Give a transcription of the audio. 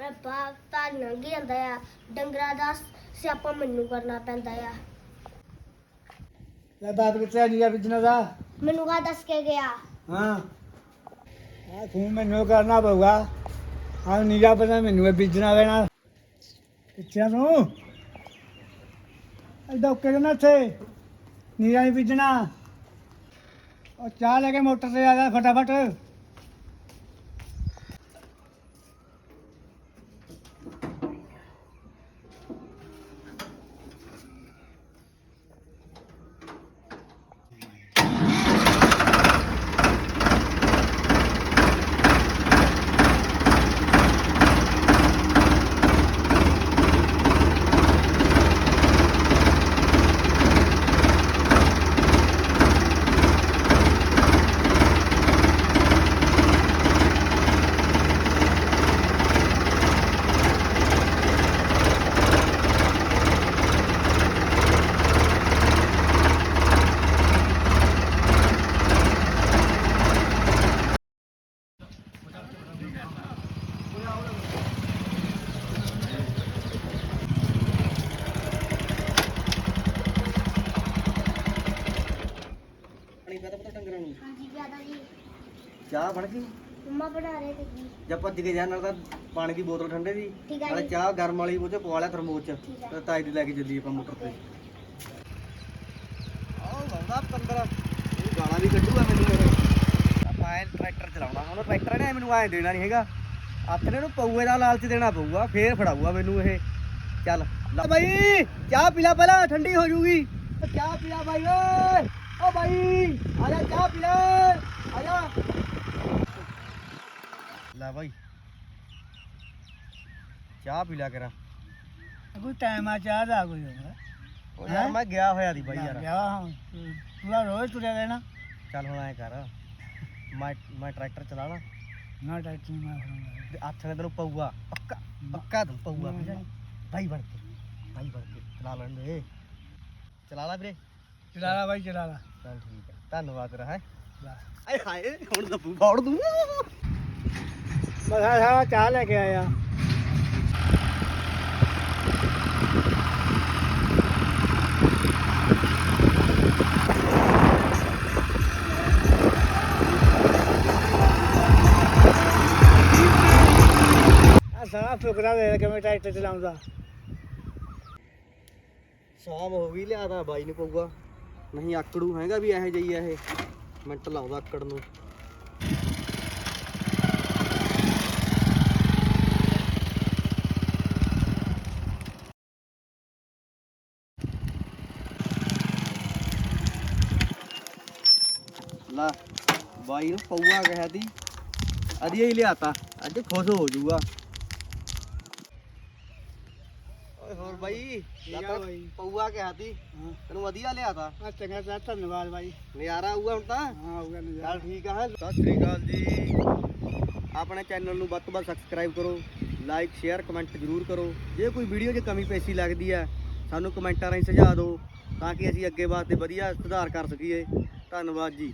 ਮੈਂ ਬਾਗ ਤਾਂ ਲੰਘ ਜਾਂਦਾ ਆ। ਡੰਗਰਾਂ ਦਾ ਸਿਆਪਾ ਮੈਨੂੰ ਕਰਨਾ ਪੈਂਦਾ ਆ। ਲੈ ਬਾਤ ਕਿੱਥੇ ਨੀਰਾ ਬੀਜਣਾ ਦਾ ਮੈਨੂੰ ਕਾ ਦੱਸ ਕੇ ਗਿਆ। ਹਾਂ। ਆ ਤੂੰ ਮੈਨੂੰ ਕਰਨਾ ਪਊਗਾ। ਆ ਨੀਰਾ ਪਤਾ ਮੈਨੂੰ ਇਹ ਬੀਜਣਾ ਪੈਣਾ ਕਿੱਥੇ ਆ ਤੂੰ। ਐਡਾ ਉੱਕੇ ਨਾ ਇੱਥੇ। ਨੀਰਾ ਨਹੀਂ ਬੀਜਣਾ ਉਹ ਚਾਹ ਲੈ ਕੇ ਮੋਟਰ ਤੇ ਆ ਜਾ ਫਟਾਫਟ ਪਾਣੀ ਪਤਾ ਪਤਾ ਡੰਗਰਾਂ ਨੂੰ ਹਾਂਜੀ ਜ਼ਿਆਦਾ ਜੀ ਚਾਹ ਬਣ ਗਈ? ਮੰਮਾ ਬਣਾ ਰਹੇ ਤੇ ਜੀ ਜਾਂ ਭੱਜ ਕੇ ਨਾਲ ਤਾਂ ਪਾਣੀ ਦੀ ਬੋਤਲ ਠੰਡੇ ਦੀ। ਠੀਕ ਹੈ ਨਾਲੇ ਜੀ ਚਾਹ ਗਰਮ ਵਾਲੀ ਉਹ ਚ ਪਵਾ ਲਿਆ ਥਰਮੋਸ ਚ। ਠੀਕ ਹੈ। ਤੇ ਤਾਈ ਦੀ ਲੈ ਕੇ ਚੱਲੀ ਆਪਾਂ ਮੋਟਰ ਤੇ। ਆਹ ਲਾਉਂਦਾ 15 ਇਹ ਗਾਲਾਂ ਵੀ ਕੱਢੂਗਾ ਮੈਨੂੰ ਇਹ। ਆਪਾਂ ਐ ਟਰੈਕਟਰ ਚਲਾਉਣਾ। ਹੁਣ ਟਰੈਕਟਰ ਨੇ ਮੈਨੂੰ ਐ ਦੇਣਾ ਨਹੀਂ ਹੈਗਾ। ਆਪਣੇ ਨੂੰ ਪਊਏ ਦਾ ਲਾਲਚ ਦੇਣਾ ਪਊਗਾ। ਫੇਰ ਫੜਾਊਗਾ ਮੈਨੂੰ ਇਹ। ਚੱਲ ਲੈ ਬਾਈ ਚਾਹ ਪੀ ਲੈ ਪਹਿਲਾਂ ਠੰਡੀ ਹੋ ਜੂਗੀ। ਓ ਚਾਹ ਪੀ ਲੈ ਬਾਈ ਓਏ। ਓ ਬਾਈ ਆ ਜਾ ਚਾਹ ਪੀ ਲੈ। ਆ ਜਾ। ਲੈ ਬਾਈ। ਚਾਹ ਪੀ ਲਿਆ ਕਰਾਂ। ਕੋਈ ਟਾਈਮ ਆ ਚਾਹ ਦਾ ਕੋਈ ਹੋਣਾ ਉਹ ਯਾਰ ਮੈਂ ਗਿਆ ਹੋਇਆ ਦੀ ਬਾਈ ਯਾਰ। ਪੂਰਾ ਰੋਜ਼ ਤੁਰਿਆ ਰਹਿਣਾ। ਚੱਲ ਹੁਣ ਐ ਕਰ। ਮੈਂ ਮੈਂ ਟਰੈਕਟਰ ਚਲਾ ਲਾਂ ਨਾ ਨਹੀਂ ਮਾਰਨਾ ਤੇ ਹੱਥ ਨੇ ਤੈਨੂੰ ਪਊਗਾ। ਪੱਕਾ ਪੱਕਾ ਤੈਨੂੰ ਪਊਗਾ। ਭਾਈ ਬਣ ਕੇ ਭਾਈ ਬਣ ਕੇ ਚਲਾ ਲੈਣ ਦੇ। ਚਲਾ ਲਾ ਵੀਰੇ। ਚਲਾ ਲਾ ਬਾਈ ਚਲਾ ਲਾ। ਚੱਲ ਠੀਕ ਹੈ ਧੰਨਵਾਦ ਤੇਰਾ ਹੈ। ਆਏ ਹਾਏ ਹੁਣ ਦੱਬੂ ਫੋੜ ਦੂੰ। ਮਸਾ ਸਾਰਾ ਚਾਹ ਲੈ ਕੇ ਆਇਆ। ਆ ਸਾਰਾ ਫੁਕਰਾ ਦੇ ਕਿਵੇਂ ਟਰੈਕਟਰ ਚਲਾਉਂਦਾ। ਸ਼ਾਮ ਹੋ ਗਈ ਲਿਆਦਾ ਬਾਈ ਨੂੰ ਪਊਗਾ ਨਹੀਂ, ਆਕੜੂ ਹੈਗਾ ਵੀ ਇਹੋ ਜਿਹੀ ਆ ਇਹ। ਮਿੰਟ ਲਾਉਂਦਾ ਆਕੜ ਨੂੰ। ਲਾ ਬਾਈ ਨੂੰ ਪਊਆ ਕਹਿਆ ਤੀ ਅਧੀਆ ਹੀ ਲਿਆਤਾ ਅੱਜ ਖੁਸ਼ ਹੋ ਜਾਊਗਾ। ਓਏ ਹੋਰ ਬਾਈ। ਪਊਆ ਕਿਹਾ ਤੀ ਹਾਂ। ਤੈਨੂੰ ਵਧੀਆ ਲਿਆਤਾ। ਆ ਚੰਗਾ ਤਾਂ ਧੰਨਵਾਦ ਬਾਈ। ਨਜ਼ਾਰਾ ਆਊਗਾ ਹੁਣ ਤਾਂ। ਹਾਂ ਆਊਗਾ ਨਜ਼ਾਰਾ। ਚੱਲ ਠੀਕ ਆ। ਸਤਿ ਸ੍ਰੀ ਅਕਾਲ ਜੀ। ਆਪਣੇ ਚੈਨਲ ਨੂੰ ਵੱਧ ਤੋਂ ਵੱਧ ਸਬਸਕ੍ਰਾਈਬ ਕਰੋ ਲਾਈਕ ਸ਼ੇਅਰ ਕਮੈਂਟ ਜ਼ਰੂਰ ਕਰੋ। ਜੇ ਕੋਈ ਵੀਡੀਓ 'ਚ ਕਮੀ ਪੇਸ਼ੀ ਲੱਗਦੀ ਹੈ ਸਾਨੂੰ ਕਮੈਂਟਾਂ ਰਾਹੀਂ ਸੁਝਾਅ ਦਿਓ ਤਾਂ ਕਿ ਅਸੀਂ ਅੱਗੇ ਵਾਸਤੇ ਵਧੀਆ ਸੁਧਾਰ ਕਰ ਸਕੀਏ। ਧੰਨਵਾਦ ਜੀ।